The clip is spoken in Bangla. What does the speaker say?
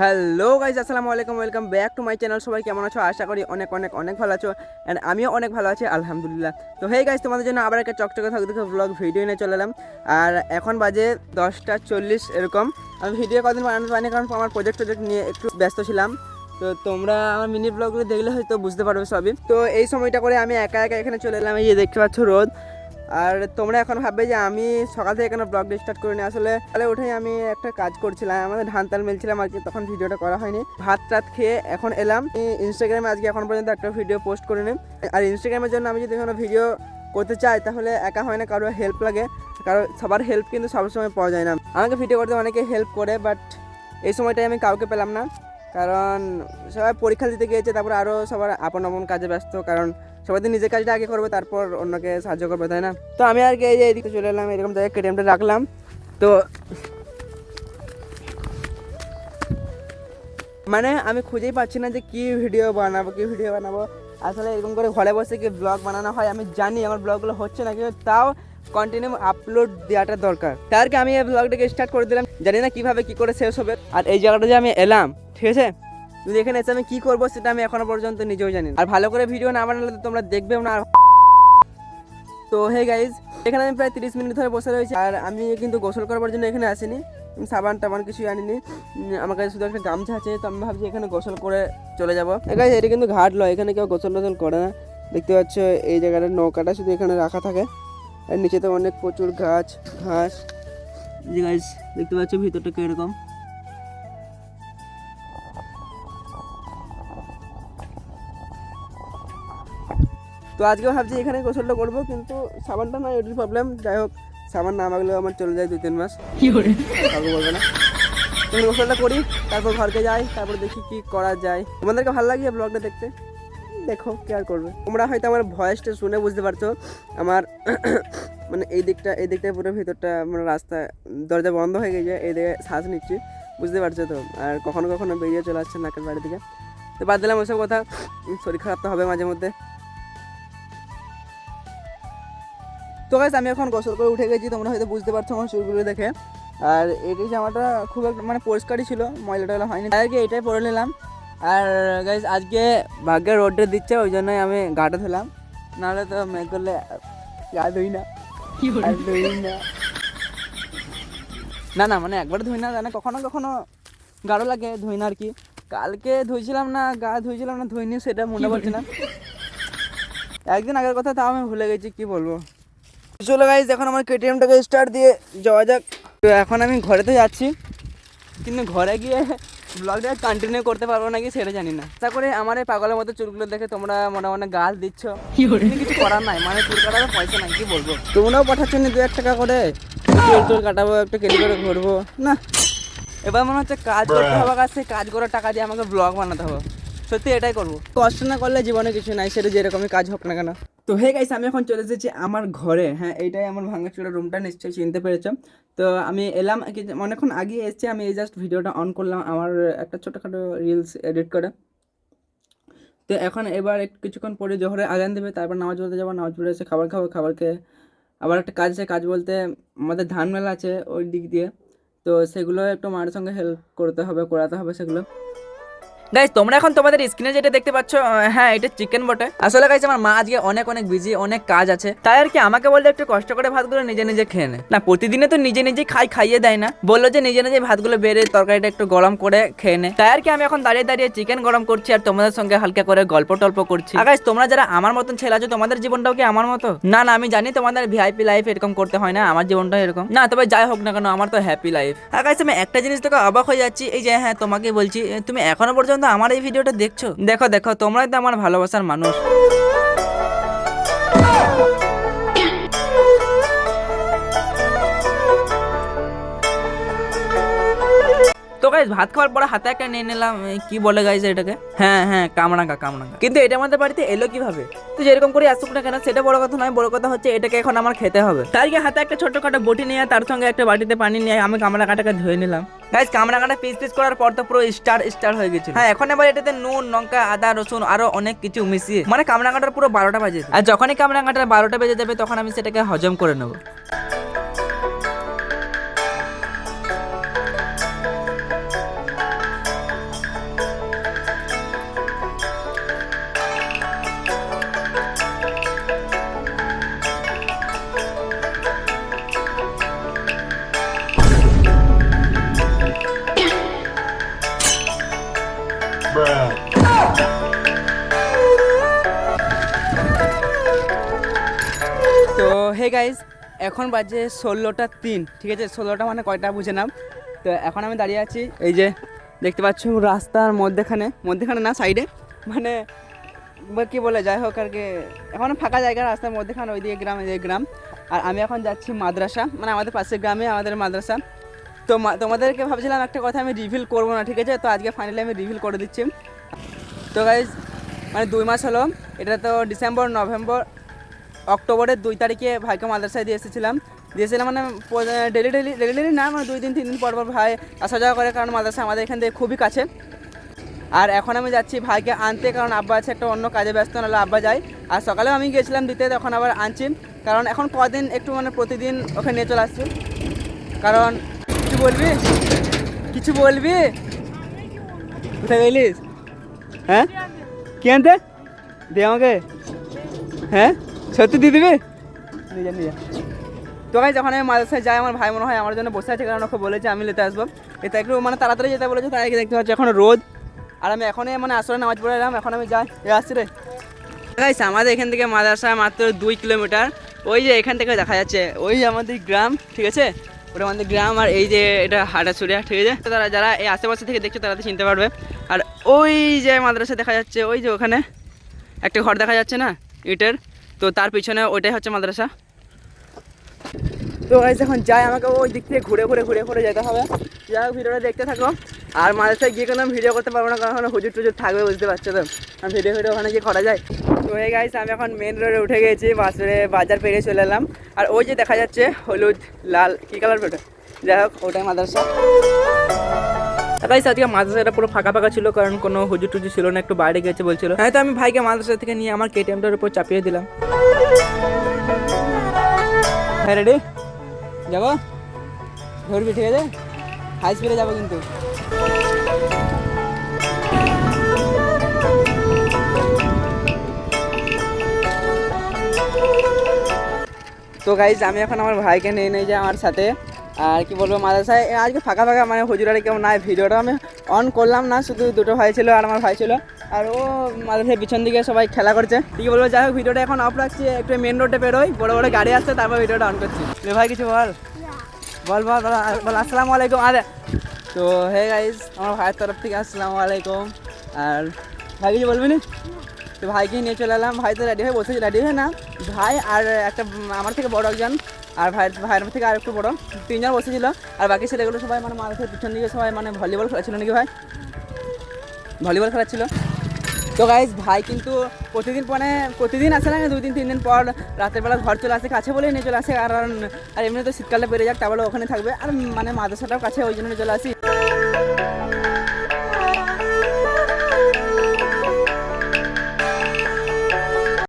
হ্যালো গাইজ আসসালামু আলাইকুম, welcome back to my channel. সবাই কেমন আছো? আশা করি অনেক অনেক অনেক ভালো আছো। অ্যান্ড আমিও অনেক ভালো আছি, আলহামদুলিল্লাহ। তো হেই গাইজ তোমাদের জন্য আবার একটা চকচকে থাক দেখে ব্লগ ভিডিও নিয়ে চলে এলাম। আর এখন বাজে দশটা চল্লিশ এরকম। আমি ভিডিও কদিন বানাতে পারিনি, কারণ আমার প্রজেক্ট প্রজেক্ট নিয়ে একটু ব্যস্ত ছিলাম। তো তোমরা আমার মিনি ব্লগগুলো দেখলে হয়তো বুঝতে পারবে সবই। তো এই সময়টা করে আমি একা একা এখানে চলে এলাম। এই যে দেখতে পাচ্ছ রোদ। আর তোমরা এখন ভাববে যে আমি সকাল থেকে এখানে ব্লগ স্টার্ট করিনি? আসলে তাহলে উঠেই আমি একটা কাজ করছিলাম, আমাদের ধান তাল মেলছিলাম আর কি, তখন ভিডিওটা করা হয়নি। ভাত টাত খেয়ে এখন এলাম। ইনস্টাগ্রামে আজকে এখন পর্যন্ত একটা ভিডিও পোস্ট করে করিনি। আর ইনস্টাগ্রামের জন্য আমি যদি কোনো ভিডিও করতে চাই, তাহলে একা হয় না, কারও হেল্প লাগে। কারও, সবার হেল্প কিন্তু সবসময় পাওয়া যায় না। আমাকে ভিডিও করতে অনেকে হেল্প করে বাট এই সময়টায় আমি কাউকে পেলাম না। কারণ সবাই পরীক্ষা দিতে গিয়েছে, তারপর আরও সবার আপন আপন কাজে ব্যস্ত। কারণ সবাই তো নিজের কাজটা আগে করবে, তারপর অন্যকে সাহায্য করবে, তাই না? তো আমি আর কি এই যে এদিকে চলে এলাম, এরকম জায়গায় কেটিএমটা রাখলাম। তো মানে আমি খুঁজেই পাচ্ছি না যে কি ভিডিও বানাবো, কি ভিডিও বানাবো। আসলে এরকম করে ঘরে বসে কি ব্লগ বানানো হয়, আমি জানি আমার ব্লগগুলো হচ্ছে না, কিন্তু তাও কন্টিনিউ আপলোড দেওয়াটা দরকার। তার আমি এই ব্লগটাকে স্টার্ট করে দিলাম, জানি না কীভাবে কি করে শেষ হবে। আর এই জায়গাটা যে আমি এলাম, ঠিক আছে? কিন্তু এখানে এসে আমি কি করব সেটা আমি এখনও পর্যন্ত নিজেও জানি আর ভালো করে ভিডিও না বানালে তো তোমরা দেখবেও না আর তো হে গাইজ এখানে আমি প্রায় তিরিশ মিনিট ধরে বসে রয়েছি। আর আমি কিন্তু গোসল করবার জন্য এখানে আসিনি। সাবান টাবান কিছুই আনিনি। আমার কাছে শুধু একটা গামছা আছে, তো আমি ভাবছি এখানে গোসল করে চলে যাব। গাইজ এটা কিন্তু ঘাট লয়, এখানে কেউ গোসল টোসল করে না। দেখতে পাচ্ছ, এই জায়গাটার নৌকাটা শুধু এখানে রাখা থাকে। আর নিচে তো অনেক প্রচুর গাছ, ঘাস। দেখতে পাচ্ছ ভিতরটা কীরকম? তো আজকে ভাবছি এখানে গোসলটা করব কিন্তু সাবানটা নয় ওটার প্রবলেম যাই হোক সাবান না মাগলেও আমার চলে যায় দুই তিন মাস কাউকে বলব না। তুমি গোসলটা করি তারপর ঘরকে যাই তারপর দেখি কি করা যায়। তোমাদেরকে ভালো লাগে ব্লগটা দেখতে? দেখো কি আর করবে। তোমরা হয়তো আমার ভয়েসটা শুনে বুঝতে পারছ আমার মানে এই দিকটা এই দিকটা পুরো ভিতরটা মানে রাস্তা দরজা বন্ধ হয়ে গেছে এই দিকে শ্বাস নিচ্ছি বুঝতে পারছ তো? আর কখনো কখনো বেরিয়ে চলে আসছে নাকের বাড়ি থেকে। তো বাদ দিলাম ওইসব কথা শরীর খারাপ তো হবে মাঝে মধ্যে। তো গাইস আমি এখন গোসল করে উঠে গেছি তোমরা হয়তো বুঝতে পারছ আমার চুলগুলো দেখে। আর এই জামাটা খুব একটা মানে পরিষ্কারই ছিল ময়লা টয়লা হয়নি। তাই এটাই পরে নিলাম। আর গাইস আজকে ভাগ্যের রোডে দিচ্ছে ওই জন্যই আমি গাটা ধুলাম নাহলে তো মেঘ করলে গা ধুই না। ধুই না। না না মানে একবার ধুই না জানে কখনো কখনো গাঢ় লাগে ধুই না আর কি। কালকে ধুইছিলাম না গা ধুইছিলাম না ধুইনি সেটা মনে পড়ছে না। একদিন আগের কথা তাও আমি ভুলে গেছি কি বলব? চলো গাইজ এখন আমার কেটিএমটাকে স্টার্ট দিয়ে যাওয়া যাক। তো এখন আমি ঘরেতে যাচ্ছি। কিন্তু ঘরে গিয়ে ব্লগটা কন্টিনিউ করতে পারব নাকি সেটা জানি না। তা করে আমার এই পাগলের মতো চুলগুলো দেখে তোমরা মনে মনে গাল দিচ্ছ। কিছু করার নাই মানে চুল কাটার পয়সা নাই কি বলব? তোমরাও পাঠাচ্ছ না দু এক টাকা করে? চুল টুল কাটাবো একটা কেটে করে ঘুরবো। না। এবার মনে হচ্ছে কাজ করতে হবে কাছে কাজ করার টাকা দিয়ে আমাকে ব্লগ বানাতে হবে। সত্যি এটাই করব। কষ্ট না করলে জীবনে কিছু নাই, সেটা যেরকমই কাজ হোক না কেন। তো হে গাইস আমি এখন চলে এসেছি আমার ঘরে। হ্যাঁ এইটাই আমার ভাঙাচোরা রুমটা নিশ্চয়ই চিনতে পেরেছ। তো আমি এলাম অনেকক্ষণ আগে এসেছি, আমি এই জাস্ট ভিডিওটা অন করলাম আমার একটা ছোটোখাটো রিলস এডিট করে। তো এখন এবার একটু কিছুক্ষণ পরে জোহরে আজান দেবে, তারপর নামাজ পড়তে যাব, নামাজ পড়ে এসে খাবার খাব, খাবার খেয়ে আবার একটা কাজ আছে, কাজ বলতে আমাদের ধান মেলা আছে ওই দিক দিয়ে। তো সেগুলো একটু মায়ের সঙ্গে হেল্প করতে হবে, করাতে হবে সেগুলো। গাইজ তোমরা এখন তোমাদের স্ক্রিনে যেটা দেখতে পাচ্ছ হ্যাঁ এটা চিকেন বটে। আসলে গাইজ আমার মা আজকে অনেক অনেক বিজি অনেক কাজ আছে। তাই আর কি আমাকে বলল একটু কষ্ট করে ভাতগুলো নিজে নিজে খেয়ে নে। না প্রতিদিনে তো নিজে নিজে খাই খাইয়ে দেয় না। বলল যে নিজে নিজে ভাতগুলো বেড়ে তরকারিটা একটু গরম করে খেয়ে নে। তাই আর কি আমি এখন দাঁড়িয়ে দাঁড়িয়ে চিকেন গরম করছি আর তোমাদের সঙ্গে হালকা করে গল্প টল্প করছি। guys, তোমরা যারা আমার মতন ছেলে আছো তোমাদের জীবনটাও কি আমার মতো? না না আমি জানি তোমাদের ভিআইপি লাইফ এরকম করতে হয় না আমার জীবনটা এরকম। না তবে যাই হোক না কেন আমার তো হ্যাপি লাইফ আর আমি একটা জিনিস থেকে অবাক হয়ে যাচ্ছি। এই যে হ্যাঁ তোমাকে বলছি তুমি এখনও পর্যন্ত আমার এই ভিডিওটা দেখছ? দেখো দেখো তোমরাই তো আমার ভালোবাসার মানুষ। গাইজ ভাত খাওয়ার পরে হাতে একটা নিয়ে নিলাম কি বলে গাইজ এটাকে? হ্যাঁ হ্যাঁ কামরাঙ্গা কামরাঙ্গা। কিন্তু এটা আমাদের বাড়িতে এলো কীভাবে? তো যেরকম করে আসুক না কেন, সেটা বড় কথা নয়, বড় কথা হচ্ছে এটাকে এখন আমার খেতে হবে। গিয়ে হাতে একটা ছোটখাটো বটি নিয়ে, তার সঙ্গে একটা বাটিতে পানি নিয়ে আমি কামরাঙ্গাটাকে ধুয়ে নিলাম। গাইজ কামরাঙ্গাটা পিস পিস করার পর তো পুরো স্টার স্টার হয়ে গেছিল। হ্যাঁ এখন এবার এটাতে নুন, লঙ্কা, আদা, রসুন, আরও অনেক কিছু মিশিয়ে মানে কামরাঙ্গাটার পুরো বারোটা বাজে আর যখনই কামরাঙ্গাটার বারোটা বেজে যাবে, তখন আমি সেটাকে হজম করে নেব। গাইজ এখন বাজে ষোলোটা তিন, ঠিক আছে? ষোলোটা মানে কয়টা বুঝে নাও। তো এখন আমি দাঁড়িয়ে আছি এই যে, দেখতে পাচ্ছ রাস্তার মধ্যেখানে মধ্যেখানে না, সাইডে? মানে কি বলে, যাই হোক আর কি, এখন ফাঁকা জায়গা, রাস্তার মধ্যেখানে ওইদিকে গ্রাম এদিকে গ্রাম। আর আমি এখন যাচ্ছি মাদ্রাসা মানে আমাদের পাশের গ্রামে, আমাদের মাদ্রাসা। তো তোমাদেরকে ভাবছিলাম একটা কথা আমি রিভিল করব না, ঠিক আছে? তো আজকে ফাইনালি আমি রিভিল করে দিচ্ছি। তো গাইজ মানে দুই মাস হলো, এটা তো ডিসেম্বর নভেম্বর অক্টোবরের দুই তারিখে ভাইকে মাদ্রাসায় দিয়ে এসেছিলাম। দিয়েছিলাম মানে ডেলি ডেলি ডেলি ডেলি না মানে দুই দিন, তিন দিন পর পর ভাই আসা যাওয়া করে, কারণ মাদ্রাসা আমাদের এখান থেকে খুবই কাছে। আর এখন আমি যাচ্ছি ভাইকে আনতে, কারণ আব্বা আছে একটা অন্য কাজে ব্যস্ত, নাহলে আব্বা যায়। আর সকালেও আমি গেছিলাম দিতে, তখন আবার আনছি। কারণ এখন কদিন একটু মানে প্রতিদিন ওখানে নিয়ে চলে আসছি। কারণ, কিছু বলবি? কিছু বলবি? কোথায় গেলিস? হ্যাঁ? কি আনতে? দে আমাকে। হ্যাঁ? সত্যি দিয়ে দিবি? নিজে নিজে তো ভাই যখন আমি মাদ্রাসায় যাই, আমার ভাই মনে হয় আমার জন্য বসে আছে, কারণ ওকে বলেছে আমি নিতে আসব। এটা একটু মানে তাড়াতাড়ি যেতে বলেছে, তাই দেখতে পাচ্ছি এখন রোদ। আর আমি এখনই মানে আসলে নামাজ পড়ে এলাম, এখন আমি যাই। এ, আসছি রে। গাইস আমাদের এখান থেকে মাদ্রাসা মাত্র দুই কিলোমিটার। ওই যে এখান থেকে দেখা যাচ্ছে, ওই যে আমাদের গ্রাম, ঠিক আছে? ওটা আমাদের গ্রাম, আর এই যে এটা হাটাছড়িয়া ঠিক আছে? তারা যারা এই আশেপাশে থেকে দেখছে, তারা তো চিনতে পারবে। আর ওই যে মাদ্রাসা দেখা যাচ্ছে, ওই যে ওখানে একটা ঘর দেখা যাচ্ছে না, ইটের? তো তার পিছনে ওইটাই হচ্ছে মাদ্রাসা। তো গাইস এখন যাই, আমাকে ওই দিক থেকে ঘুরে ঘুরে ঘুরে ঘুরে যেতে হবে। যাই হোক, ভিডিওটা দেখতে থাকো। আর মাদ্রাসায় গিয়ে কোনো ভিডিও করতে পারব না, কারণ ওখানে হুজুর টুজুর থাকবে, বুঝতে পারছ তো। আর ভিডিও ভিডিও ওখানে গিয়ে করা যায়। তো এই গাইস আমি এখন মেন রোডে উঠে গেছি বাসে বাজার পেরিয়ে চলে এলাম। আর ওই যে দেখা যাচ্ছে হলুদ, লাল, কী কালার ওটা? যাই হোক, ওটাই মাদ্রাসা। গাইস আজকে মাদ্রাসাটা পুরো ফাঁকা ফাঁকা ছিল, কারণ কোনো হুজুর টুজুর ছিল না, একটু বাইরে গেছে বলছিল। হ্যাঁ তো আমি ভাইকে মাদ্রাসা থেকে নিয়ে আমার কেটিএমটার উপর চাপিয়ে দিলাম। হ্যাঁ রেডি যাব? ধরবি, ঠিক আছে? হাই স্পিডে যাব কিন্তু। তো গাইজ আমি এখন আমার ভাইকে নিয়ে নিয়ে যাই আমার সাথে। আর কি বলব মাদ্রাসায় আজকে ফাঁকা ফাঁকা মানে হুজুরারে কেউ নাই ভিডিওটা আমি অন করলাম না শুধু দুটো ভাই ছিল আর আমার ভাই ছিল। আর ও মাদ্রাসায় পিছন দিকে সবাই খেলা করছে। ঠিক বলব যাই হোক ভিডিওটা এখন অফ রাখছি একটু মেন রোডে বেরোই বড় বড় গাড়ি আসছে তারপর ভিডিওটা অন করছি। রে ভাই কিছু বল? বল বল বল বল আসসালামু আলাইকুম আরে। তো হে গাইজ আমার ভাইয়ের তরফ থেকে আসসালামু আলাইকুম। আর ভাই কিছু বলবি না? তো ভাইকে নিয়ে চলে এলাম। ভাই তো রেডি হয়ে বসেছে রেডি হয়ে না? ভাই আর একটা আমার থেকে বড় একজন। আর ভাই ভাইয়ের থেকে আর একটু বড়। তিনজন বসেছিল। আর বাকি ছেলেগুলো সবাই মানে মাথার পিছন দিকে সবাই মানে ভলিবল খেলাচ্ছিল নাকি ভাই? ভলিবল খেলাচ্ছিল। তো গাইজ ভাই কিন্তু প্রতিদিন মানে প্রতিদিন আসে না, দুই দিন, তিন দিন পর রাতের বেলা ঘর চলে আসে, কাছে বলেই নিয়ে চলে আসে। আর আর এমনি তো শীতকালে বেড়ে যাক তারপরে ওখানে থাকবে। আর মানে মাদ্রাসাটাও কাছে, ওই জন্য নিয়ে চলে আসি।